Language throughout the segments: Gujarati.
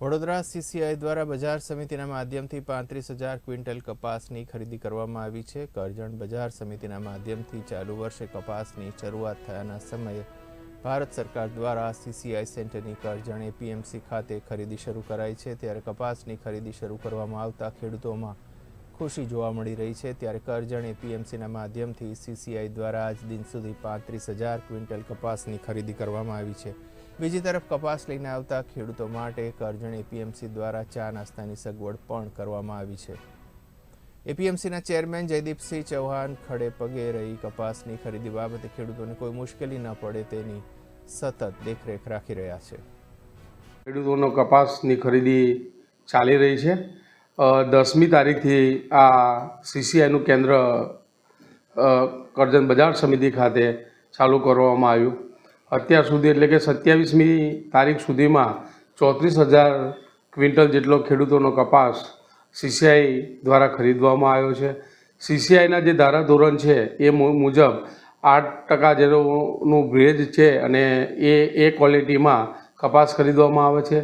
વડોદરા સીસીઆઈ દ્વારા બજાર સમિતિના માધ્યમથી પાંત્રીસ હજાર ક્વિન્ટલ કપાસની ખરીદી કરવામાં આવી છે. કરજણ બજાર સમિતિના માધ્યમથી ચાલુ વર્ષે કપાસની શરૂઆત થયાના સમયે ભારત સરકાર દ્વારા સીસીઆઈ સેન્ટરની કરજણ એપીએમસી ખાતે ખરીદી શરૂ કરાઈ છે. ત્યારે કપાસની ખરીદી શરૂ કરવામાં આવતા ખેડૂતોમાં ખુશી જોવા મળી રહી છે. ત્યારે કરજણ એપીએમસીના માધ્યમથી સીસીઆઈ દ્વારા આજ દિન સુધી પાંત્રીસ હજાર ક્વિન્ટલ કપાસની ખરીદી કરવામાં આવી છે. બીજી તરફ કપાસ લઈને આવતા ખેડૂતો માટે કરજણ એપીએમસી દ્વારા ચા નાસ્તાની સગવડ પણ કરવામાં આવી છે. એપીએમસીના ચેરમેન જયદીપસિંહ ચૌહાણ ખડે પગે રહી કપાસની ખરીદી બાબતે ખેડૂતોને કોઈ મુશ્કેલી ન પડે તેની સતત દેખરેખ રાખી રહ્યા છે. ખેડૂતોનો કપાસની ખરીદી ચાલી રહી છે. દસમી તારીખથી આ સીસીઆઈનું કેન્દ્ર કરજન બજાર સમિતિ ખાતે ચાલુ કરવામાં આવ્યું. અત્યાર સુધી એટલે કે સત્યાવીસમી તારીખ સુધીમાં ચોત્રીસ હજાર ક્વિન્ટલ જેટલો ખેડૂતોનો કપાસ સીસીઆઈ દ્વારા ખરીદવામાં આવ્યો છે. સીસીઆઈના જે ધારાધોરણ છે એ મુજબ આઠ ટકા જેનું ભેજ છે અને એ એ ક્વોલિટીમાં કપાસ ખરીદવામાં આવે છે.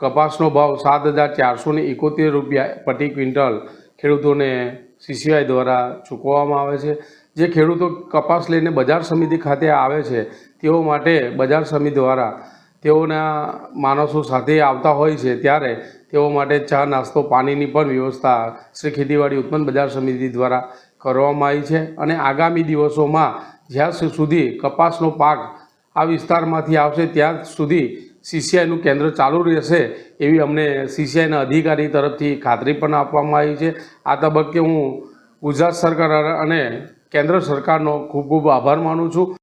કપાસનો ભાવ સાત હજાર ચારસો ને એકોતેર રૂપિયા પ્રતિ ક્વિન્ટલ ખેડૂતોને સીસીઆઈ દ્વારા ચૂકવવામાં આવે છે. જે ખેડૂતો કપાસ લઈને બજાર સમિતિ ખાતે આવે છે, તેઓ માટે બજાર સમિતિ દ્વારા તેઓના માણસો સાથે આવતા હોય છે, ત્યારે તેઓ માટે ચા, નાસ્તો, પાણીની પણ વ્યવસ્થા શ્રી ખેતીવાડી ઉત્પન્ન બજાર સમિતિ દ્વારા કરવામાં આવી છે. અને આગામી દિવસોમાં જ્યાં સુધી કપાસનો પાક આ વિસ્તારમાંથી આવશે, ત્યાં સુધી સીસીઆઈનું કેન્દ્ર ચાલુ રહેશે એવી અમને સીસીઆઈના અધિકારી તરફથી ખાતરી પણ આપવામાં આવી છે. આ તબક્કે હું ગુજરાત સરકાર અને કેન્દ્ર સરકારનો ખૂબ ખૂબ આભાર માનું છું.